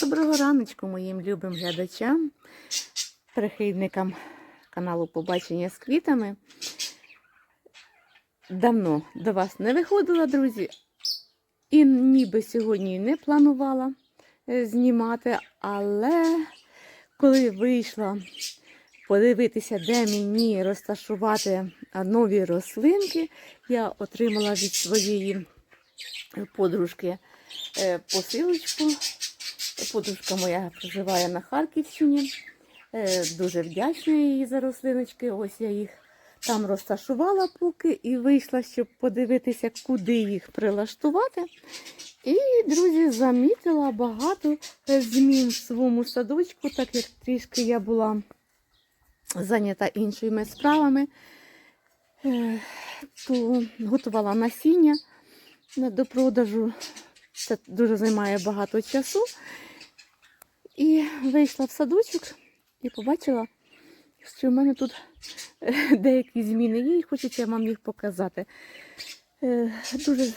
Доброго раночку моїм любим глядачам, прихильникам каналу Побачення з квітами. Давно до вас не виходила, друзі, і ніби сьогодні не планувала е, знімати, але коли вийшла подивитися, де мені розташувати нові рослинки, я отримала від своєї подружки е, посилочку. Подружка моя проживає на Харківщині. Е, Дуже вдячна їй за рослиночки. Ось я їх там розташувала поки і вийшла, щоб подивитися, куди їх прилаштувати. І, друзі, замітила багато змін в своєму садочку, так як трішки я була зайнята іншими справами. Е, То готувала насіння до продажу. Це дуже займає багато часу. І вийшла в садочок і побачила, що в мене тут е, деякі зміни є, і хочеться вам їх показати. Е, Дуже,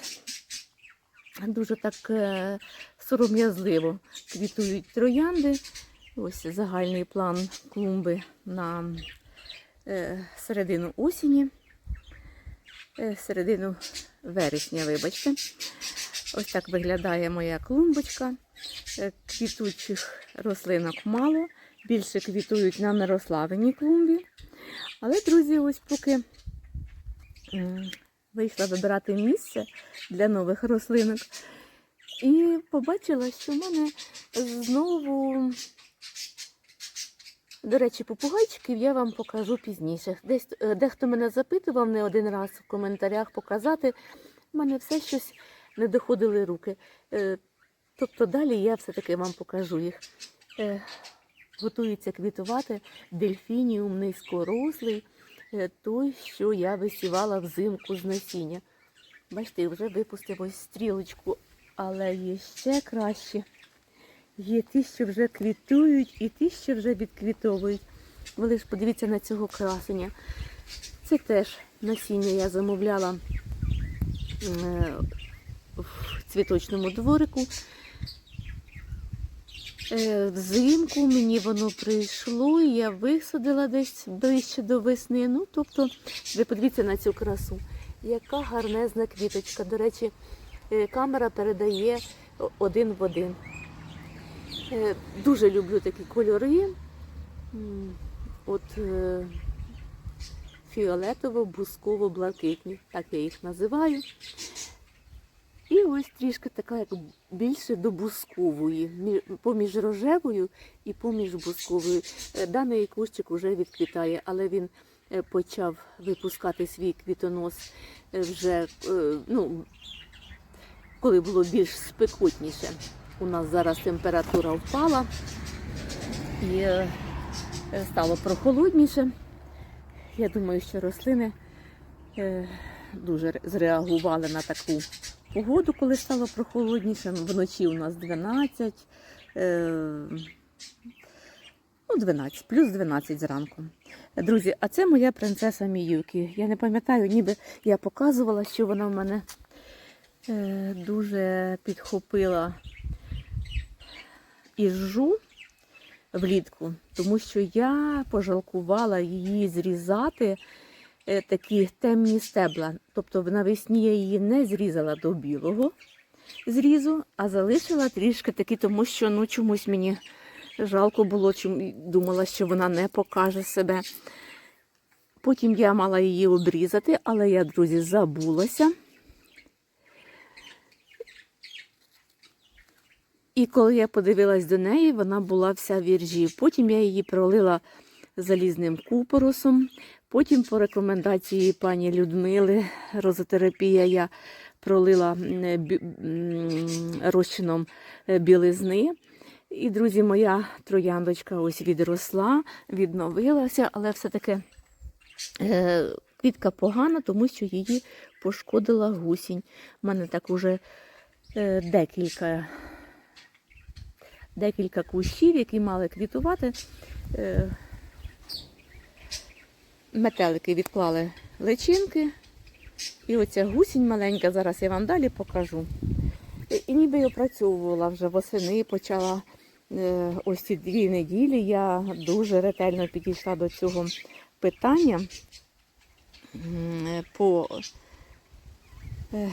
дуже так е, сором'язливо квітують троянди. Ось загальний план клумби на середину осені, середину вересня, вибачте. Ось так виглядає моя клумбочка. Е, Квітучих рослинок мало, більше квітують на Мирославиній клумбі. Але, друзі, ось поки вийшла вибирати місце для нових рослинок, і побачила, що в мене знову, до речі, попугайчиків я вам покажу пізніше. Десь е, дехто мене запитував не один раз в коментарях показати. У мене все щось не доходили руки. Тобто далі я все-таки вам покажу їх. Е, Готується квітувати дельфініум низькорослий, е, той, що я висівала взимку з насіння. Бачите, вже випустив ось стрілочку, але є ще краще. Є ті, що вже квітують, і ті, що вже відквітовують. Ви лиш подивіться на цього красення. Це теж насіння я замовляла е, в цвіточному дворику. Е, Взимку мені воно прийшло, я висадила десь ближче до весни. Ну, тобто, ви подивіться на цю красу. Яка гарнезна квіточка. До речі, е, камера передає один в один. Е, Дуже люблю такі кольори. От фіолетово-бусково-блакитні, так я їх називаю. І ось трішки така, як більше до бускової, поміж рожевою і поміж бусковою. Е, Даний кущик вже відквітає, але він е, почав випускати свій квітонос е, вже, ну, коли було більш спекотніше. У нас зараз температура впала і стало прохолодніше. Я думаю, що рослини дуже зреагували на таку погоду, коли стало прохолодніше. Вночі у нас 12, е, ну 12, плюс 12 зранку. Друзі, а це моя принцеса Міюкі. Я не пам'ятаю, ніби я показувала, що вона в мене е, дуже підхопила іжу влітку, тому що я пожалкувала її зрізати такі темні стебла. Тобто навесні я її не зрізала до білого зрізу, а залишила трішки такі, тому що ну, чомусь мені жалко було, чому думала, що вона не покаже себе. Потім я мала її обрізати, але я, друзі, забулася. І коли я подивилась до неї, вона була вся в іржі. Потім я її пролила залізним купоросом. Потім, по рекомендації пані Людмили, розотерапія, я пролила розчином е, білизни. І, друзі, моя трояндочка ось відросла, відновилася, але все-таки е, квітка погана, тому що її пошкодила гусінь. У мене так уже е, декілька декілька кущів, які мали квітувати. Метелики відклали личинки. І оця гусінь маленька, зараз я вам далі покажу. І, і ніби я опрацьовувала вже восени, почала е, ось ці дві неділі я дуже ретельно підійшла до цього питання е, по е,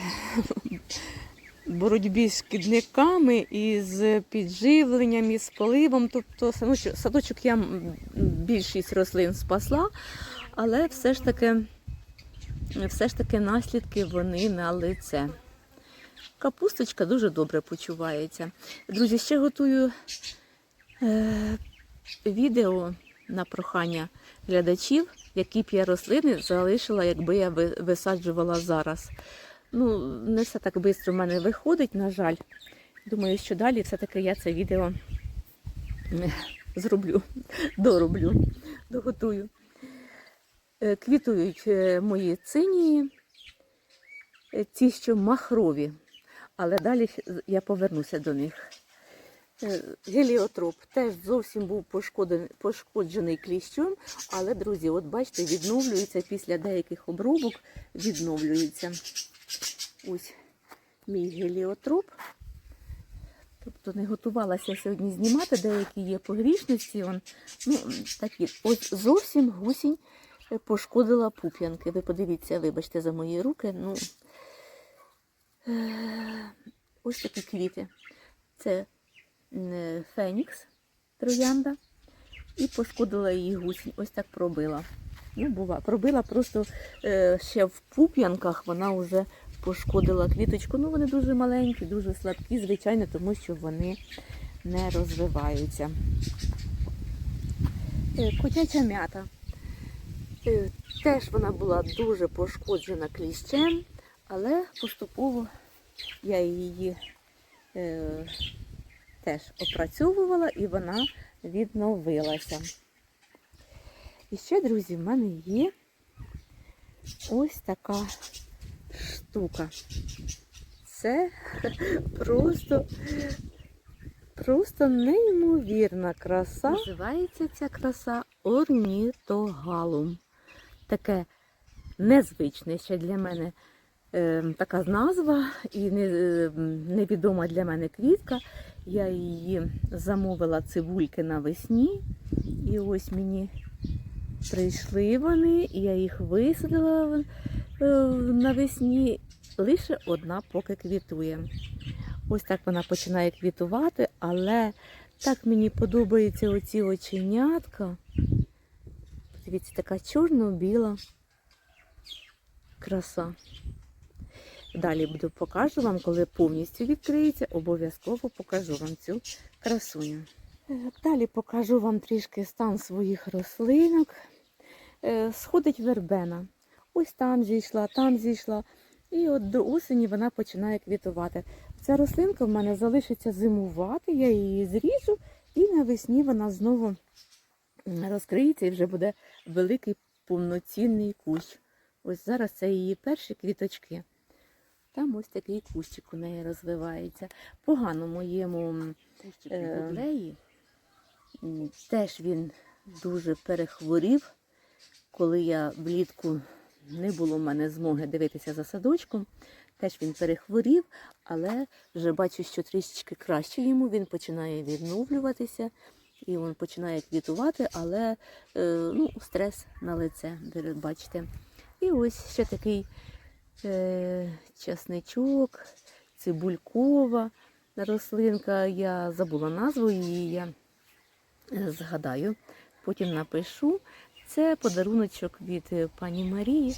боротьбі з шкідниками і з підживленням, і з поливом. Тобто садочок, садочок я більшість рослин спасла, але все ж таки, все ж таки наслідки вони на лице. Капусточка дуже добре почувається. Друзі, ще готую е, відео на прохання глядачів, які б я рослини залишила, якби я висаджувала зараз. Ну, не все так швидко в мене виходить, на жаль. Думаю, що далі все-таки я це відео е, зроблю, дороблю, доготую. Е, Квітують е, мої цинії, е, ті, що махрові, але далі я повернуся до них. Геліотроп теж зовсім був пошкодений, пошкоджений кліщом, але, друзі, от бачите, відновлюється після деяких обробок, відновлюється. Ось мій геліотроп. Тобто не готувалася сьогодні знімати, деякі є погрішності. Он, ну, такі. Ось зовсім гусінь пошкодила пуп'янки. Ви подивіться, вибачте за мої руки. Ну, е, ось такі квіти. Це е, Фенікс троянда. І пошкодила її гусінь. Ось так пробила. Ну, бува. Пробила просто е, ще в пуп'янках, вона вже пошкодила квіточку. Ну, вони дуже маленькі, дуже слабкі, звичайно, тому що вони не розвиваються. Е, Котяча м'ята. Е, Теж вона була дуже пошкоджена кліщем, але поступово я її е, теж опрацьовувала і вона відновилася. І ще, друзі, в мене є ось така штука. Це просто, просто неймовірна краса. Називається ця краса орнітогалум. Таке незвичне ще для мене е, така назва і не, е, невідома для мене квітка. Я її замовила цибульки навесні. І ось мені прийшли вони, і я їх висадила е, навесні. Лише одна поки квітує. Ось так вона починає квітувати, але так мені подобаються оці оченятка. Дивіться, така чорно-біла краса. Далі буду покажу вам, коли повністю відкриється, обов'язково покажу вам цю красуню. Е, Далі покажу вам трішки стан своїх рослинок. Е, Сходить вербена. Ось там зійшла, там зійшла. І от до осені вона починає квітувати. Ця рослинка в мене залишиться зимувати, я її зріжу, і навесні вона знову розкриється і вже буде великий повноцінний кущ. Ось зараз це її перші квіточки. Там ось такий кущик у неї розвивається. Погано моєму е. М, Теж він дуже перехворів, коли я влітку не було в мене змоги дивитися за садочком. Теж він перехворів, але вже бачу, що трішечки краще йому. Він починає відновлюватися і він починає квітувати, але е, ну, стрес на лице, бачите. І ось ще такий е, часничок, цибулькова рослинка. Я забула назву її, я е, згадаю, потім напишу. Це подаруночок від е, пані Марії.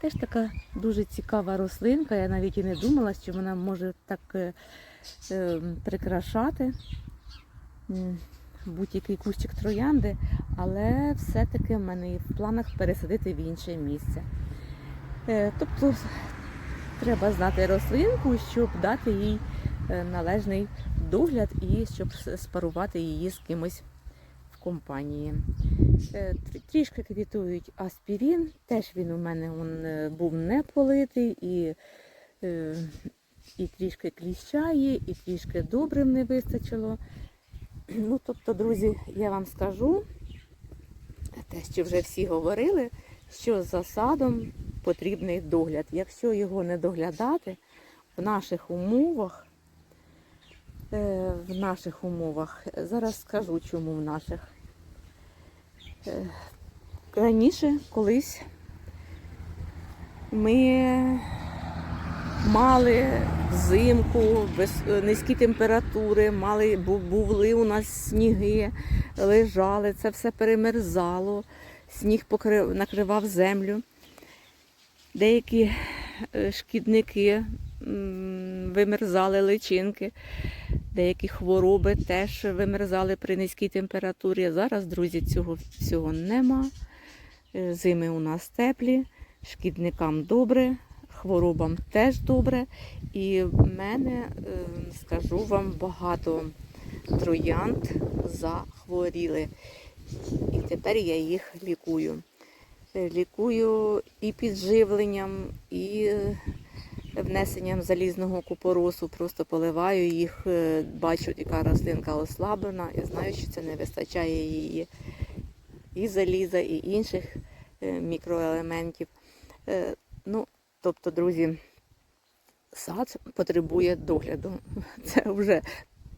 Теж така дуже цікава рослинка. Я навіть і не думала, що вона може так е, е, прикрашати будь-який кущик троянди, але все-таки в мене є в планах пересадити в інше місце. Е, тобто треба знати рослинку, щоб дати їй е, належний догляд і щоб спарувати її з кимось в компанії. Е, Трішки квітують аспірін, теж він у мене е, був не политий, і, і трішки кліщає, і трішки добрив не вистачило. Ну, тобто, друзі, я вам скажу, те, що вже всі говорили, що за садом потрібний догляд. Якщо його не доглядати в наших умовах, е, в наших умовах. Зараз скажу, чому в наших. Е, Раніше колись ми мали взимку низькі температури, мали, були у нас сніги, лежали, це все перемерзало, сніг покрив, накривав землю. Деякі е, шкідники вимерзали личинки, деякі хвороби теж вимерзали при низькій температурі. Зараз, друзі, цього всього нема. Е, Зими у нас теплі, шкідникам добре, хворобам теж добре. І в мене, е, скажу вам, багато троянд захворіли. І тепер я їх лікую. Е, Лікую і підживленням, і е, внесенням залізного купоросу. Просто поливаю їх, бачу, яка рослинка ослаблена, і знаю, що це не вистачає її і заліза, і інших мікроелементів. Ну, тобто, друзі, сад потребує догляду. Це вже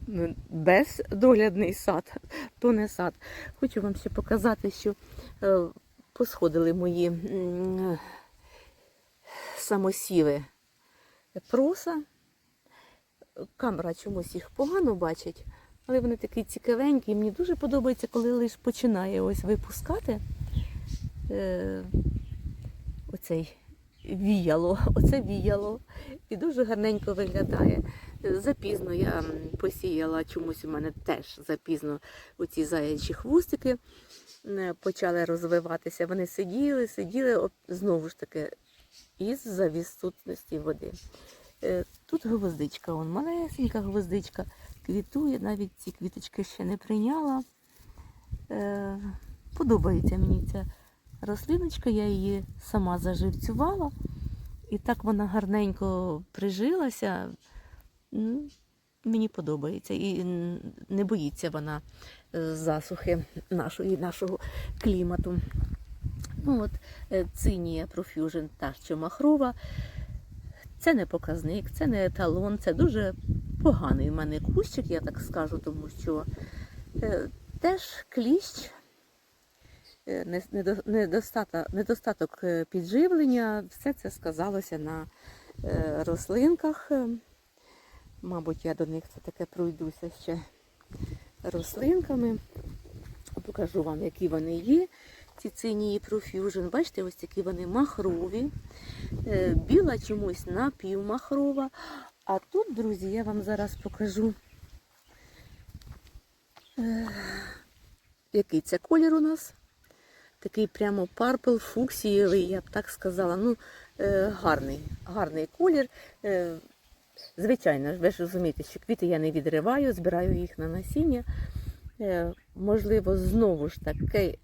ну, бездоглядний сад, то не сад. Хочу вам ще показати, що е, посходили мої самосіви проса. Камера чомусь їх погано бачить, але вони такі цікавенькі. Мені дуже подобається, коли лише починає ось випускати е, оцей віяло, оце віяло. І дуже гарненько виглядає. Запізно я посіяла, чомусь у мене теж запізно оці заячі хвостики почали розвиватися. Вони сиділи, сиділи знову ж таки із-за відсутності води. Е, Тут гвоздичка, он малесенька гвоздичка, квітує, навіть ці квіточки ще не прийняла. Е, Подобається мені ця рослиночка, я її сама заживцювала. І так вона гарненько прижилася. Мені подобається. І не боїться вона е, засухи нашої, нашого клімату. Ну от е, Цинія Profusion, та що махрова. Це не показник, це не еталон, це дуже поганий в мене кущик, я так скажу, тому що е, теж кліщ, е, не- недо- недостата- недостаток е, підживлення, все це сказалося на е, рослинках. Е, Мабуть, я до них це таке пройдуся ще рослинками. Покажу вам, які вони є. Ці цинії Profusion. Бачите, ось такі вони махрові. Е, Біла чомусь напівмахрова. А тут, друзі, я вам зараз покажу, е, який це колір у нас. Такий прямо парпл, фуксієвий, я б так сказала. Ну, е, гарний, гарний колір. Е, Звичайно, ви ж розумієте, що квіти я не відриваю, збираю їх на насіння. Е, Можливо, знову ж таки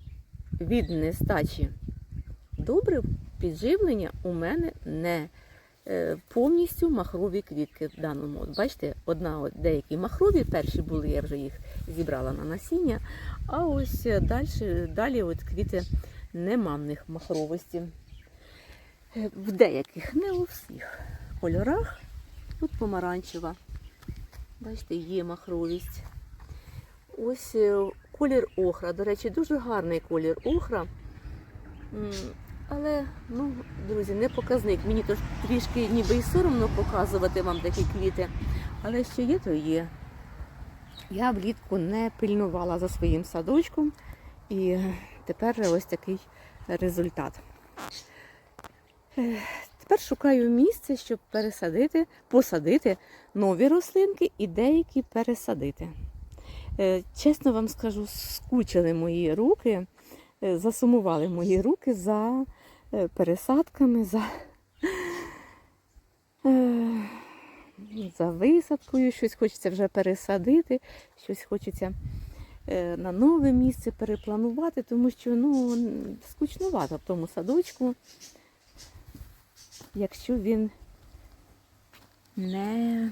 від нестачі добрив підживлення у мене не повністю махрові квітки в даному. От Бачите, одна от деякі махрові, перші були, я вже їх зібрала на насіння. А ось далі, далі от квіти нема в них махровості. Е, В деяких, не у всіх кольорах. Тут помаранчева. Бачите, є махровість. Ось е, колір охра. До речі, дуже гарний колір охра. Але, ну, друзі, не показник. Мені то трішки ніби і соромно показувати вам такі квіти. Але що є, то є. Я влітку не пильнувала за своїм садочком. І тепер ось такий результат. Е, Тепер шукаю місце, щоб пересадити, посадити нові рослинки і деякі пересадити. Е, Чесно вам скажу, скучили мої руки, е, засумували мої руки за пересадками, за, е, за висадкою. Щось хочеться вже пересадити, щось хочеться е, на нове місце перепланувати, тому що ну, скучнувато в тому садочку, якщо він не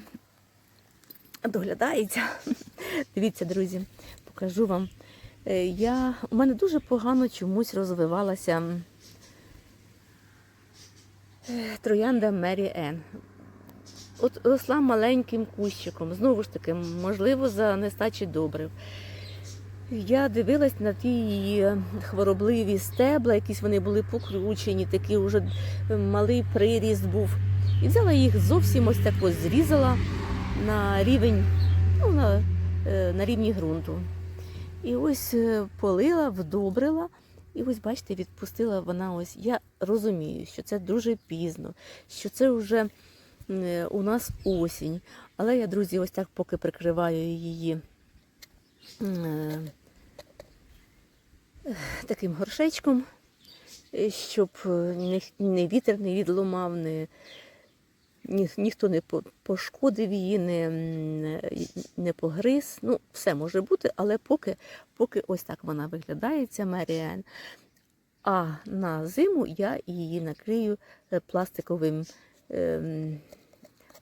доглядається. Дивіться, друзі, покажу вам. Е, Я, у мене дуже погано чомусь розвивалася е, троянда Мері Ен. от росла маленьким кущиком, знову ж таки, можливо, за нестачі добрив. Я дивилась на ті хворобливі стебла, якісь вони були покручені, такий уже малий приріст був. І взяла їх зовсім ось так ось зрізала на рівень, ну, на, е, на рівні ґрунту. І ось е, полила, вдобрила. І ось, бачите, відпустила вона ось. Я розумію, що це дуже пізно, що це вже е, у нас осінь. Але я, друзі, ось так поки прикриваю її е, таким горшечком, е, щоб е, ні вітер не відломав, не, ні, ніхто не пошкодив її, не, не погриз. Ну, все може бути, але поки, поки ось так вона виглядає, ця Меріен. А на зиму я її накрию е, пластиковим ем,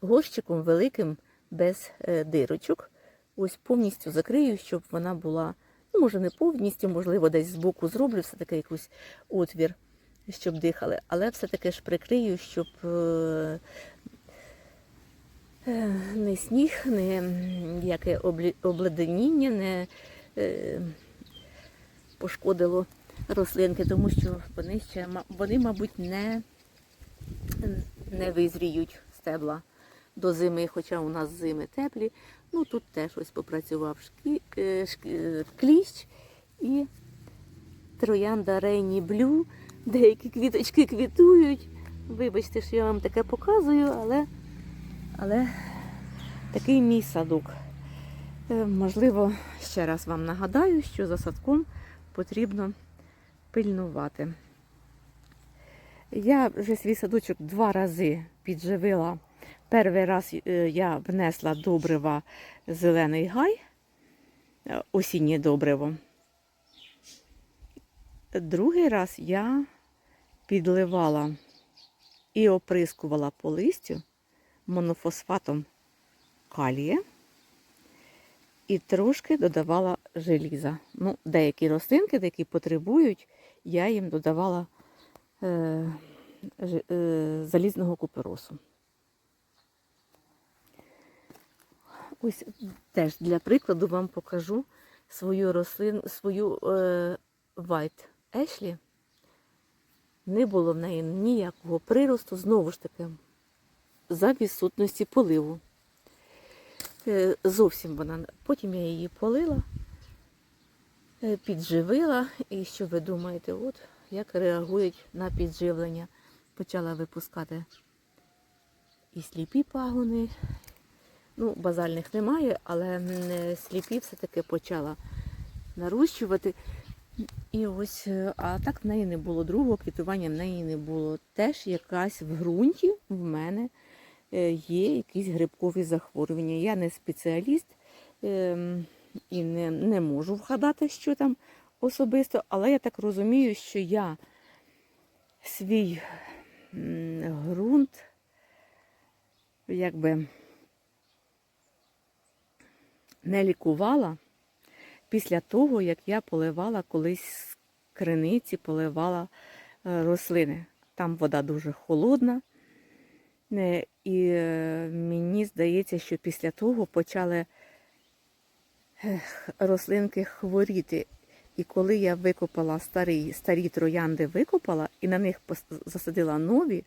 горщиком великим без е, дирочок. Ось повністю закрию, щоб вона була, ну, може, не повністю, можливо, десь збоку зроблю все-таки якийсь отвір, щоб дихали, але все-таки ж прикрию, щоб е, е, не сніг, не яке обледеніння не е, пошкодило рослинки, тому що вони ще вони, мабуть, не, не визріють стебла до зими, хоча у нас зими теплі. Ну тут теж ось попрацював шкі, шкі, кліщ і троянда Рейні Блю. Деякі квіточки квітують. Вибачте, що я вам таке показую, але, але такий мій садок. Е, Можливо, ще раз вам нагадаю, що за садком потрібно пильнувати. Я вже свій садочок два рази підживила. Перший раз е, я внесла добрива зелений гай, е, осіннє добриво. Другий раз я підливала і оприскувала по листю монофосфатом калія і трошки додавала желіза. Ну, деякі рослинки, які потребують, я їм додавала е, е, залізного куперосу. Ось теж для прикладу вам покажу свою рослину, свою е, White Ashley. Не було в неї ніякого приросту, знову ж таки, за відсутності поливу. Е, Зовсім вона. Потім я її полила, е, підживила. І що ви думаєте, от як реагують на підживлення. Почала випускати і сліпі пагони. Ну, базальних немає, але сліпі все-таки почала нарощувати. І ось, е, а так в неї не було другого квітування, в неї не було. Теж якась в ґрунті в мене е, є якісь грибкові захворювання. Я не спеціаліст ем, і не, не можу вгадати, що там особисто, але я так розумію, що я свій ґрунт якби не лікувала після того, як я поливала колись з криниці, поливала е, рослини. Там вода дуже холодна. Е, І е, мені здається, що після того почали рослинки хворіти. І коли я викопала старі, старі троянди, викопала і на них засадила нові,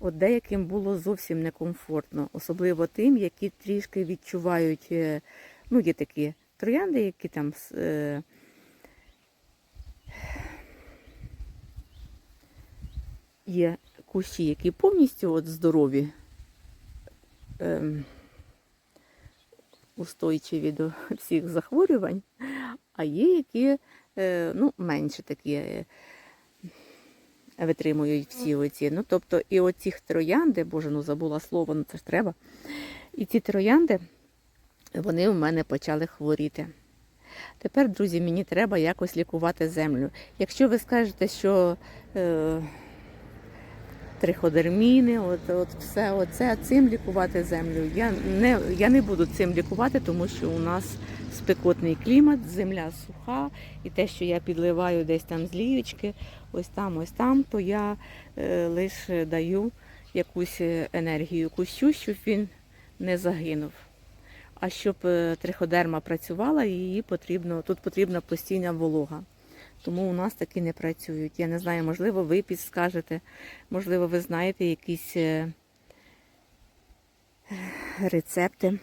от деяким було зовсім некомфортно, особливо тим, які трішки відчувають, ну, є такі троянди, які там е, є кущі, які повністю от здорові, ем, устойчиві до всіх захворювань, а є які е, ну, менше такі е, витримують всі оці. Ну, тобто, і оці троянди, боже, ну забула слово, ну це ж треба. І ці троянди, вони у мене почали хворіти. Тепер, друзі, мені треба якось лікувати землю. Якщо ви скажете, що е, триходерміни, от, от все оце, цим лікувати землю, я не, я не буду цим лікувати, тому що у нас спекотний клімат, земля суха, і те, що я підливаю десь там з ліючки, ось там, ось там, то я е, лише даю якусь е, енергію кущу, щоб він не загинув. А щоб е, триходерма працювала, її потрібно, тут потрібна постійна волога. Тому у нас такі не працюють. Я не знаю, можливо, ви підскажете, можливо, ви знаєте якісь е, рецепти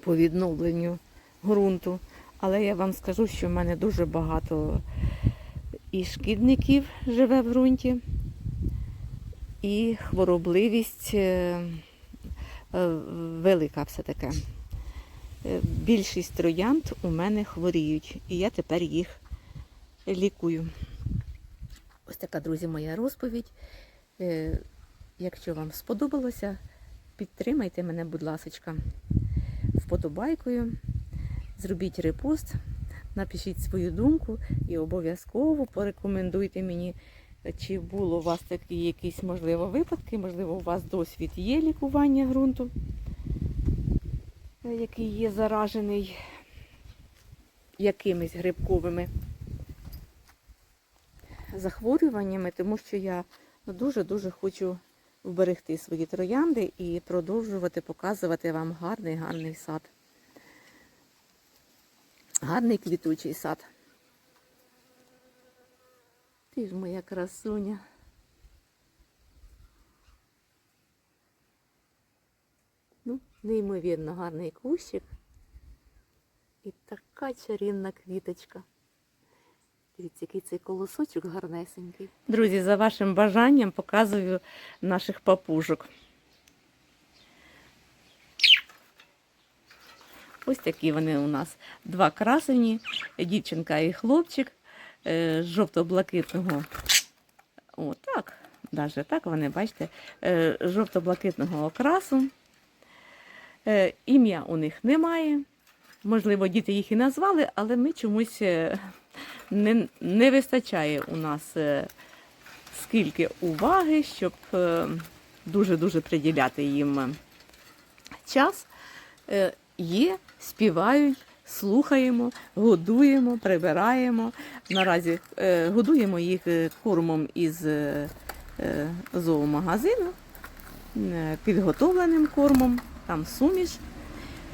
по відновленню ґрунту. Але я вам скажу, що в мене дуже багато і шкідників живе в ґрунті, і хворобливість е, велика все таке. Е, Більшість троянд у мене хворіють, і я тепер їх лікую. Ось така, друзі, моя розповідь. Е, Якщо вам сподобалося, підтримайте мене, будь ласка, вподобайкою, зробіть репост, напишіть свою думку і обов'язково порекомендуйте мені, чи було у вас такі якісь, можливо, випадки, можливо, у вас досвід є лікування ґрунту, який є заражений якимись грибковими захворюваннями, тому що я дуже-дуже хочу вберегти свої троянди і продовжувати показувати вам гарний гарний сад. Гарний квітучий сад. Ти ж моя красуня. Ну, неймовірно гарний кущик. І така чарівна квіточка. Дивіться, який цей колосочок гарнесенький. Друзі, за вашим бажанням показую наших папужок. Ось такі вони у нас. Два красені, дівчинка і хлопчик е, жовто-блакитного. О, так, навіть так вони, бачите, е, жовто-блакитного окрасу. Е, Ім'я у них немає. Можливо, діти їх і назвали, але ми чомусь не, не вистачає у нас скільки уваги, щоб дуже-дуже приділяти їм час. Е, Є, співають, слухаємо, годуємо, прибираємо. Наразі е, годуємо їх е, кормом із е, е, зоомагазину, е, підготовленим кормом, там суміш.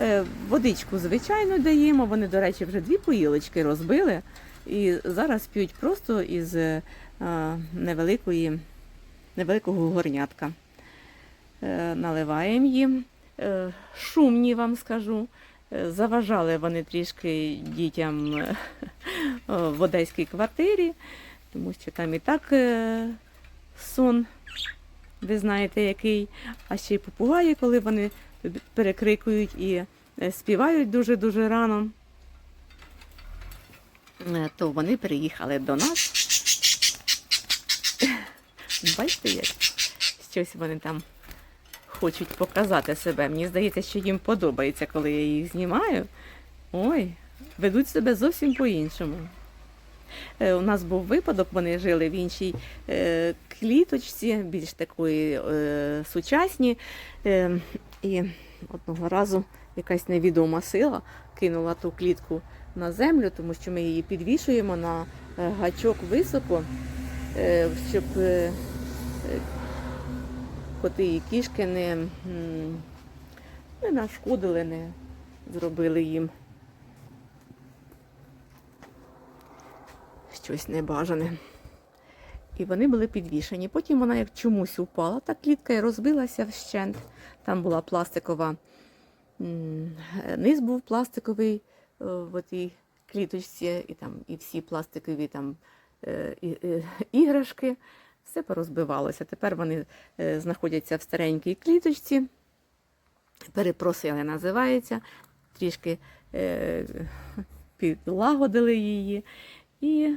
Е, Водичку, звичайно, даємо. Вони, до речі, вже дві поїлочки розбили і зараз п'ють просто із е, невеликої, невеликого горнятка. Е, Наливаємо їм. Шумні вам скажу. Е, Заважали вони трішки дітям е, в одеській квартирі, тому що там і так е, сон, ви знаєте, який. А ще й попугаї, коли вони перекрикують і е, співають дуже-дуже рано, е, то вони переїхали до нас. Бачите, як щось вони там хочуть показати себе. Мені здається, що їм подобається, коли я їх знімаю. Ой, ведуть себе зовсім по-іншому. Е, У нас був випадок, вони жили в іншій е, кліточці, більш такої е, сучасні. І одного разу якась невідома сила кинула ту клітку на землю, тому що ми її підвішуємо на гачок високо, щоб коти і кішки не, не нашкодили, не зробили їм щось небажане. І вони були підвішені. Потім вона як чомусь упала, та клітка і розбилася вщент. Там була пластикова, низ був пластиковий е, в тій кліточці, і там і всі пластикові там е, і- е, іграшки. Все порозбивалося. Тепер вони е, знаходяться в старенькій кліточці. Перепросили, називається. Трішки е, підлагодили її. І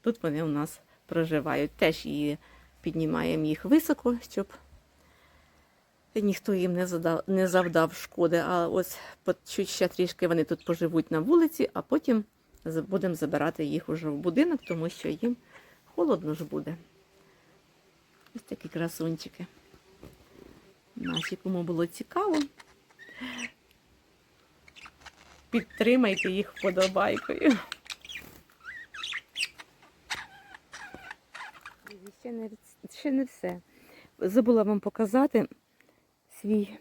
тут вони у нас проживають. Теж її піднімаємо їх високо, щоб ніхто їм не задав, не завдав шкоди. А ось чуть ще трішки вони тут поживуть на вулиці, а потім будемо забирати їх уже в будинок, тому що їм холодно ж буде. Ось такі красунчики. Наші, кому було цікаво. Підтримайте їх вподобайкою. Ще не, ще не все. Забула вам показати свій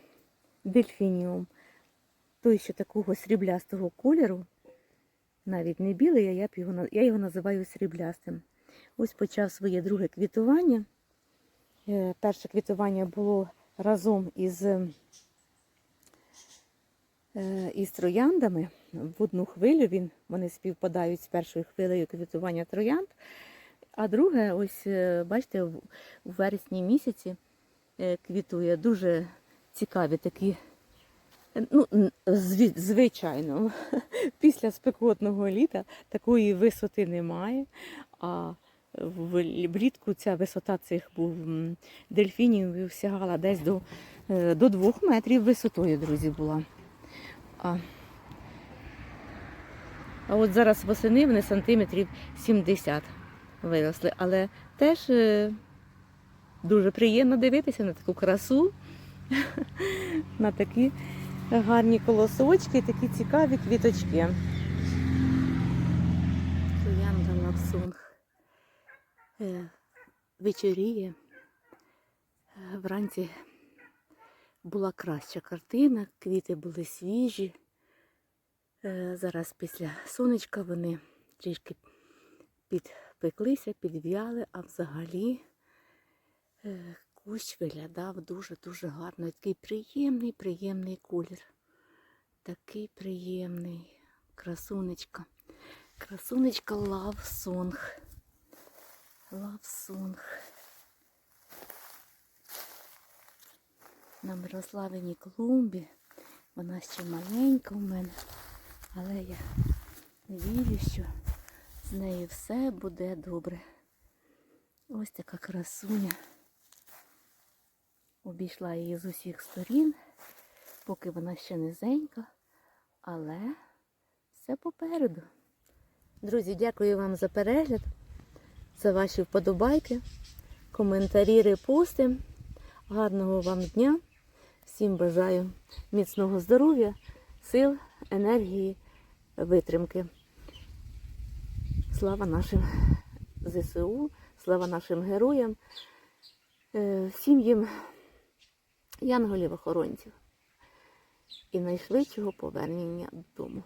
дельфініум. Той, що такого сріблястого кольору, навіть не білий, а я, б його, я його називаю сріблястим. Ось почав своє друге квітування. Е, Перше квітування було разом із, е, із трояндами. В одну хвилю він, вони співпадають з першою хвилею квітування троянд. А друге, ось е, бачите, у вересні місяці квітує дуже цікаві такі. Ну, звичайно, після спекотного літа такої висоти немає. А влітку ця висота цих дельфінів сягала десь до, е, до двох метрів висотою, друзі, була. А, а от зараз восени вони сантиметрів 70 виросли. Але теж е, дуже приємно дивитися на таку красу, на такі гарні колосочки, такі цікаві квіточки. Троянда лапсунг вечоріє. Е, Вранці була краща картина, квіти були свіжі. Е, Зараз після сонечка вони трішки підпеклися, підв'яли, а взагалі е, кущ виглядав дуже-дуже гарно. Такий приємний, приємний колір. Такий приємний. Красунечка. Красунечка Love Song. Love Song. На Мирославиній клумбі. Вона ще маленька у мене, але я вірю, що з нею все буде добре. Ось така красуня. Обійшла її з усіх сторін, поки вона ще низенька, але все попереду. Друзі, дякую вам за перегляд, за ваші вподобайки, коментарі, репости. Гарного вам дня. Всім бажаю міцного здоров'я, сил, енергії, витримки. Слава нашим ЗСУ, слава нашим героям, е, всім їм янголів-охоронців і найшвидшого повернення додому.